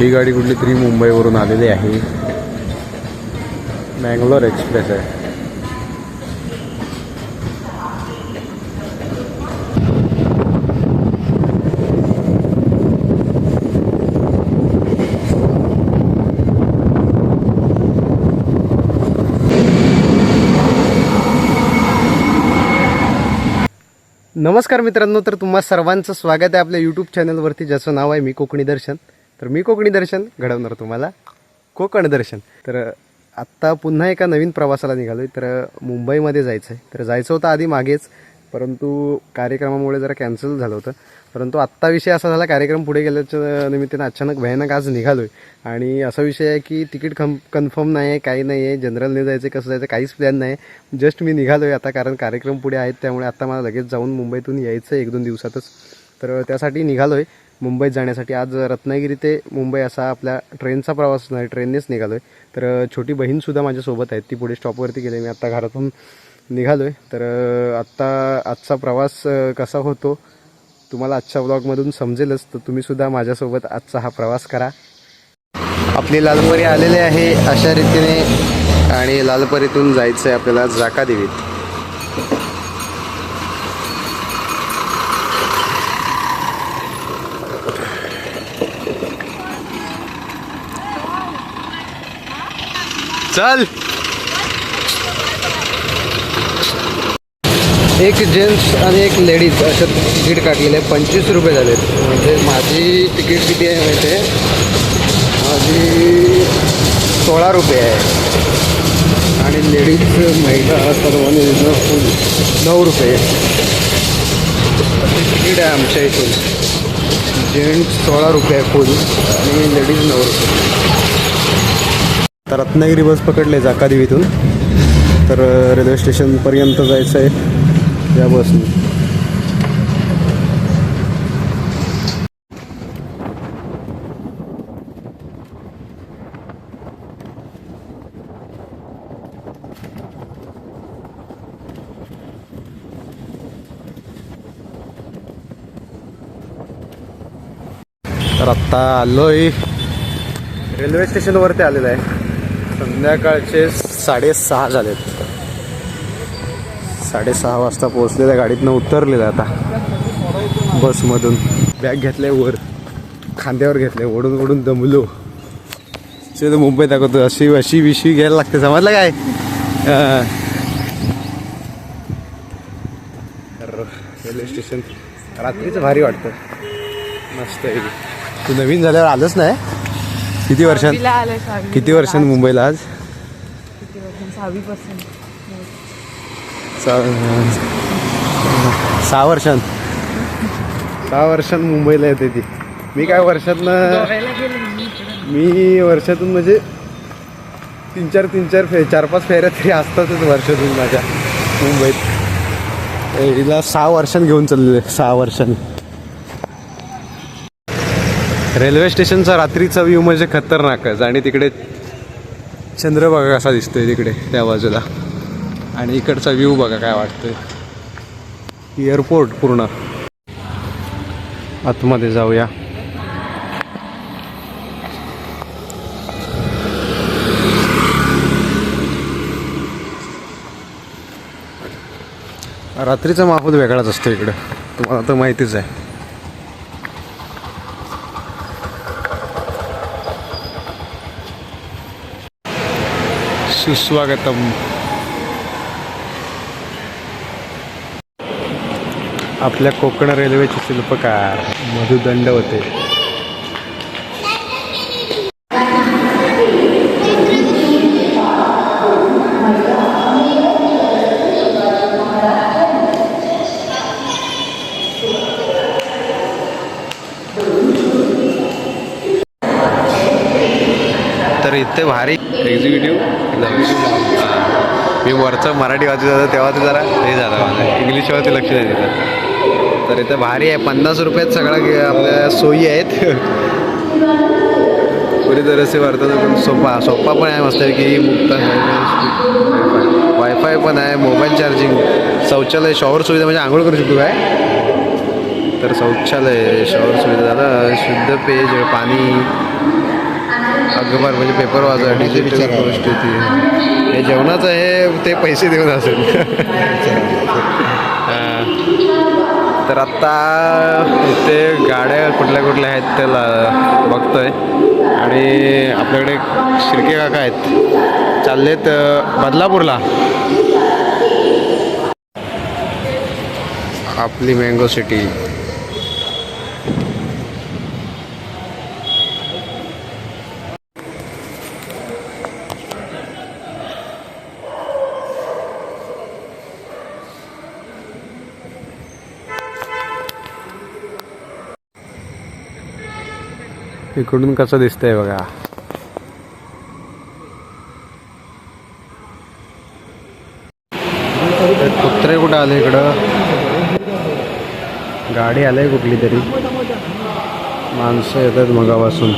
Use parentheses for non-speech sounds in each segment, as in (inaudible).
ही गाडी कुठली तरी मुंबईवरून आलेली आहे. मँगलोर एक्सप्रेस आहे. नमस्कार मित्रांनो तर तुम्हा सर्वांचं स्वागत आहे आपल्या यूट्यूब चॅनलवरती ज्याचं नाव आहे मी कोकणी दर्शन. तर मी कोकणी दर्शन घडवणार तुम्हाला. कोकण दर्शन. तर आत्ता पुन्हा एका नवीन प्रवासाला निघालो आहे तर मुंबईमध्ये जायचं आहे तर जायचं होतं आधी मागेच. परंतु कार्यक्रमामुळे जरा कॅन्सल झालं होतं. परंतु आत्ता विषय असा झाला कार्यक्रम पुढे गेल्याच्या निमित्तानं अचानक भयानक आज निघालो आहे आणि असा विषय आहे की तिकीट कम कन्फर्म नाही आहे काही नाही आहे जनरलने जायचं कसं जायचं काहीच प्लॅन नाही जस्ट मी निघालो आहे आता कारण कार्यक्रम पुढे आहेत त्यामुळे आत्ता मला लगेच जाऊन मुंबईतून यायचं आहे एक दोन दिवसातच. तर त्यासाठी निघालो आहे मुंबईत जाण्यासाठी. आज रत्नागिरी ते मुंबई असा आपल्या ट्रेनचा प्रवास नाही ट्रेननेच निघालो आहे तर छोटी बहीणसुद्धा माझ्यासोबत आहेत ती पुढे स्टॉपवरती गेली. मी आत्ता घरातून निघालो आहे तर आत्ता आजचा प्रवास कसा होतो? तुम्हाला आजच्या ब्लॉगमधून समजेलच. तर तुम्हीसुद्धा माझ्यासोबत आजचा हा प्रवास करा. आपली लालपरी आलेली आहे अशा रीतीने आणि लालपरीतून जायचं आहे आपल्याला जाका चल. एक जेंट्स आणि एक लेडीज असं तिकीट काढलेलं आहे पंचवीस रुपये झाले म्हणजे माझी तिकीट किती आहे माहिती आहे? माझी सोळा रुपये आहे. आणि लेडीज महिला सर्वांनी फुल. नऊ रुपये. असे तिकीट आहे आमच्या इथून. जेंट्स सोळा रुपये आहे फुल आणि लेडीज नऊ रुपये. तर रत्नागिरी बस पकडले जाकादेवीतून तर रेल्वे स्टेशनपर्यंत जायचं आहे या बसने. तर आत्ता आलोय. रेल्वे स्टेशनवरती आलेलं आहे. संध्याकाळचे साडेसहा झालेत. साडेसहा वाजता पोहोचलेल्या गाडीतनं उतरलेलं आता. बसमधून. बॅग घेतल्या वर. खांद्यावर घेतले ओढून ओढून दमलो. ते तर मुंबईत दाखवतो अशी अशी विशी घ्यायला लागते समजलं काय? तर रेल्वे स्टेशन रात्रीचं भारी वाटतं. मस्त आहे. तू नवीन झाल्यावर आलंच नाही? किती वर्षांत तिला आलंय सहावी किती वर्षांत मुंबईला आज? किती वर्षांत? सहावी पर्सेंट सहा सहा वर्षांत. सहा वर्षांत मुंबईला येते ती. मी काय वर्षातनं गोव्याला गेले मी इकडं. मी वर्षातून म्हणजे तीन चार तीन चार फे चार पाच फेऱ्या तरी असतातच वर्षातून माझ्या मुंबईत. हिला सहा वर्षांनी घेऊन चाललेले. सहा वर्षांनी. रेल्वे स्टेशनचा रात्रीचा व्ह्यू म्हणजे खतरनाकच आणि तिकडे चंद्रभागा कसा दिसतोय तिकडे त्या बाजूला. आणि इकडचा व्ह्यू बघा काय वाटतोय. एअरपोर्ट पूर्ण. आतमध्ये जाऊया. रात्रीचा माहोल वेगळाच असतो इकडं. तुम्हाला तर माहितीच आहे. सुस्वागतम आपल्या कोकण रेल्वेचे शिल्पकार मधुदंड होते. तर इथे भारी एक्झिक्युटिव्ह मी वरचं मराठी वाचत होतं तेव्हा ते जरा हे झालं माझं इंग्लिशवरती लक्ष नाही दिलं तर इथं भारी आहे. पन्नास रुपयात सगळं आपल्या सोयी आहेत. पुरी तरसे वर्तन पण सोपा सोपा पण आहे मस्त की मुक्त वायफाय पण आहे. मोबाईल चार्जिंग शौचालय शॉवर सुविधा म्हणजे आंघोळ करू शकतो काय? तर शौचालय शॉवर सुविधा झालं. शुद्ध पेज पाणी. अखबार म्हणजे पेपर वाचायसाठी विचारा. गोष्ट ती. हे जेवणाचं आहे ते पैसे देऊन असेल. हा. तर आत्ता इथे गाड्या कुठल्या कुठल्या आहेत त्याला बघतोय. आणि आपल्याकडे शिर्के काका आहेत. चाललेत बदलापूरला. आपली मँगो सिटी इकडून कसं दिसतंय बघा. कुत्रे कुठं आले इकडं? गाडी आलंय कुठली तरी. माणसं येतात मगापासून.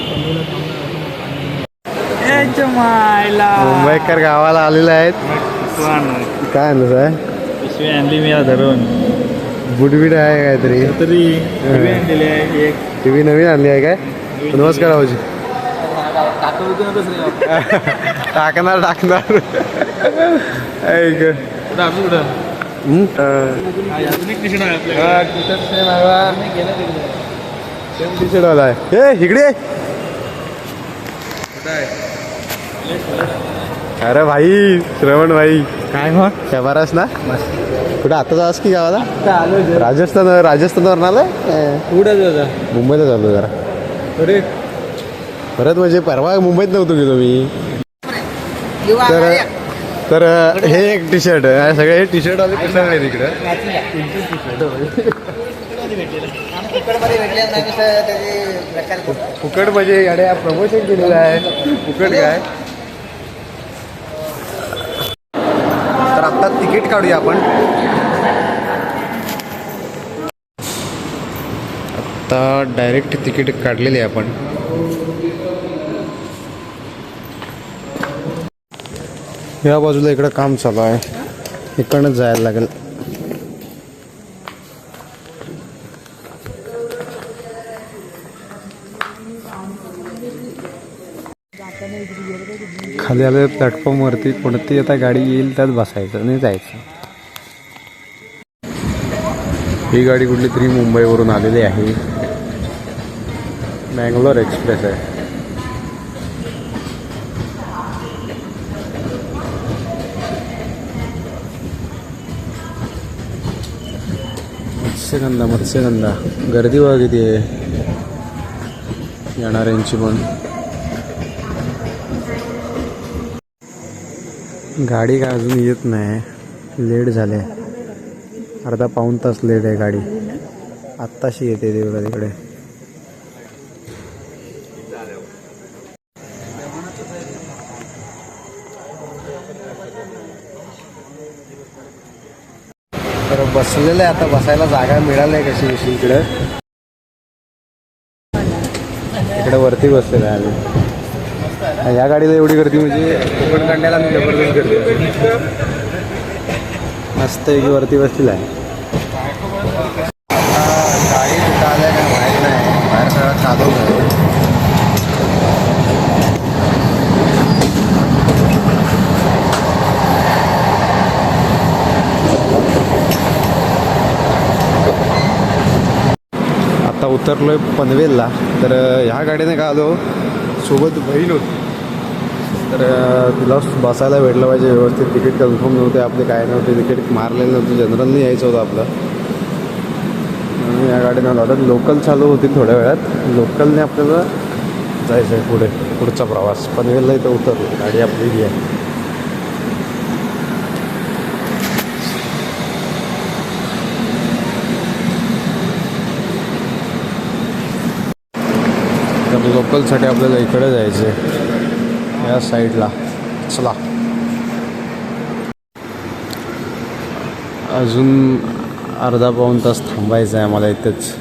मुंबईकर गावाला आलेले आहेत. काय आणलं आहे आणली मी धरून. बुडबीड आहे काहीतरी. तरी टी व्ही नवीन आणली आहे काय? नमस्कार भाऊजी. (laughs) टाकणार टाकणार. ऐक. आहे आपल्याकडे. टी शर्ट वाला आहे ए इकडे. अरे भाई श्रवण भाई. काय मग? शबारास ना? कुठं आता जास की गावाला? राजस्थान राजस्थानवर आलाय? कुठं मुंबईला चाललो जरा. अरे. परत म्हणजे परवा मुंबईत नव्हतो गेलो मी तर तर हे एक टी शर्ट सगळे हे टी शर्ट वाले कसे आहे तिकडे फुकट म्हणजे याडे प्रमोशन केलेलं आहे. फुकट काय? तर आता तिकीट काढूया आपण. आता डायरेक्ट तिकीट काढलेले आहे आपण. या बाजूला इकडं काम चालू आहे. इकडनं जायला लागेल. खाली आले प्लॅटफॉर्मवरती कोणती आता गाडी येईल त्यात बसायचं आणि जायचं. ही गाडी कुठली तरी मुंबईवरून आलेली आहे. मँगलोर एक्सप्रेस आहे. मत्स्यगंधा मत्स्यगंधा. गर्दी बघा किती आहे. येणाऱ्यांची पण. गाडी काय अजून येत नाही. लेट झाले. अर्धा पाऊण तास लेट आहे गाडी. आत्ताशी येते तिकडे तिकडे तर बसलेलं आहे आता बसायला जागा मिळाली आहे कशी कशी इकडं? इकडं वरती बसलेलं आहे आम्ही. या गाडीला एवढी गर्दी म्हणजे कोकण काढण्याला जबरदस्त गर्दी मस्त एक वरती बसलेला आहे. गाडी कुठं आल्या काय माहीत नाही. बाहेर सगळं चालू उतरलो आहे पनवेलला. तर ह्या गाडीने का आलो? सोबत बहीण होती. तर तिला बसायला भेटलं पाहिजे व्यवस्थित. तिकीट कन्फर्म नव्हते आपले काय नव्हते तिकीट मारलेलं नव्हतं. जनरलने यायचं होतं आपलं. या गाडीने आलो. आता लोकल चालू होती थोड्या वेळात. लोकलने आपल्याला जायचं आहे पुढे पुढचा प्रवास. पनवेलला इथं उतरलो गाडी आपली आहे तर लोकलसाठी आपल्याला इकडे जायचं आहे या साईडला. चला. अजून अर्धा पाऊण तास थांबायचं आहे मला इथेच.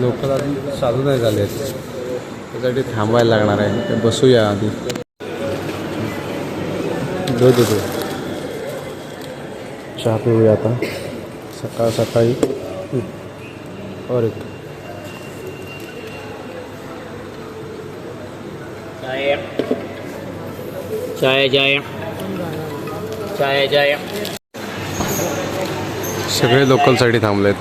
लोकल अजून चालू नाही झाले त्यासाठी थांबायला लागणार आहे. ते बसूया आधी. दो दो दो. चहा पिऊया आता. सकाळ सकाळी. और एक. चाय चाय. चाय चाय. सगळे लोकलसाठी थांबलेत.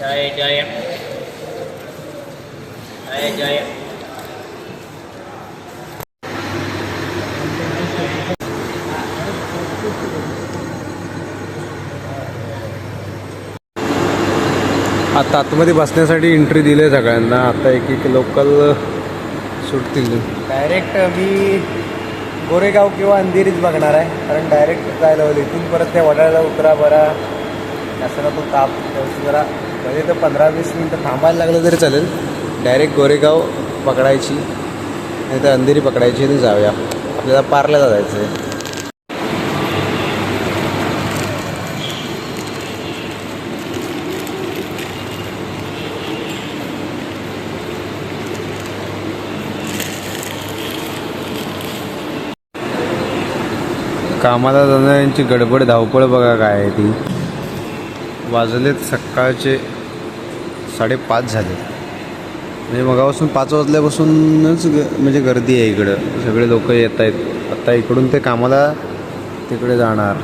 चाय चाय. चाय चाय. आता आतमध्ये बसण्यासाठी एंट्री दिली आहे सगळ्यांना. आता एक एक लोकल सुटतील डायरेक्ट मी गोरेगाव किंवा अंधेरीच बघणार आहे. कारण डायरेक्ट जायला होईल इथून परत त्या वडाळ्याला उतरा बरा. असं तो ताप जरा. म्हणजे तर पंधरा वीस मिनटं थांबायला लागलं तरी चालेल. डायरेक्ट गोरेगाव पकडायची. नाही तर अंधेरी पकडायची आणि जाऊया. आपल्याला पारला जायचं आहे कामाला जाणाऱ्यांची गडबड धावपळ बघा काय आहे ती. वाजलेत सकाळचे साडेपाच झाले. म्हणजे मगापासून पाच वाजल्यापासूनच ग म्हणजे गर्दी आहे इकडं. सगळे लोक येत आहेत आता इकडून ते कामाला तिकडे जाणार.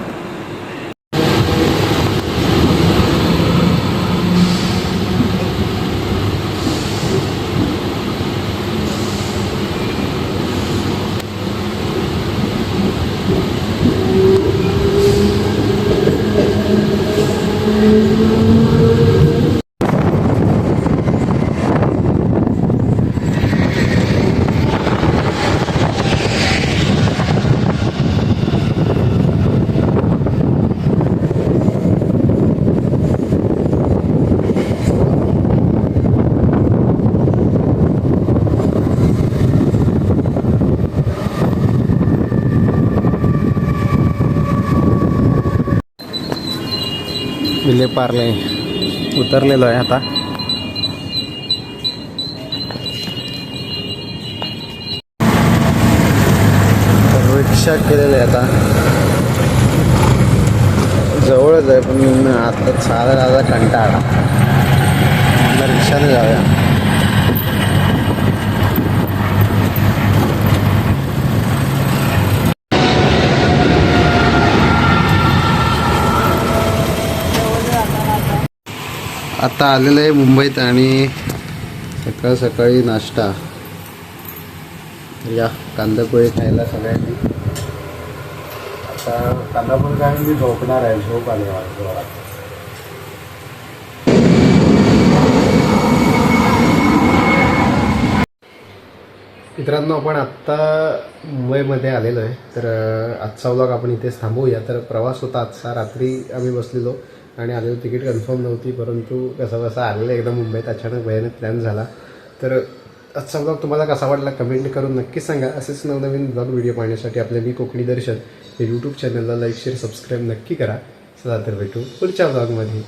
विलेपारले उतरलेलो आहे आता. रिक्षा केलेलं आहे आता. जवळच आहे पण आता चालायला आता कंटाळा. रिक्षाने जाऊया. आता आलेलं आहे मुंबईत आणि सकाळ सकाळी नाश्ता. या कांदा खायला सगळ्यांनी. आता कांदा पोहे खायला मी झोपणार आहे झोप आली मला मित्रांनो आपण आत्ता मुंबईमध्ये आलेलो आहे. तर आजचा व्लॉग आपण इथेच थांबवूया. तर प्रवास होता आजचा. रात्री आम्ही बसलेलो. आणि आलेलं तिकीट कन्फर्म नव्हती परंतु कसं कसं आलेलं एकदम मुंबईत अचानक भयानक प्लॅन झाला. तर आजचा ब्लॉग तुम्हाला कसा वाटला कमेंट करून नक्की सांगा. असेच नवनवीन ब्लॉग व्हिडिओ पाहण्यासाठी आपल्या मी कोकणी दर्शन हे यूट्यूब चॅनलला लाईक शेअर सबस्क्राईब नक्की करा. चला तर भेटू पुढच्या ब्लॉगमध्ये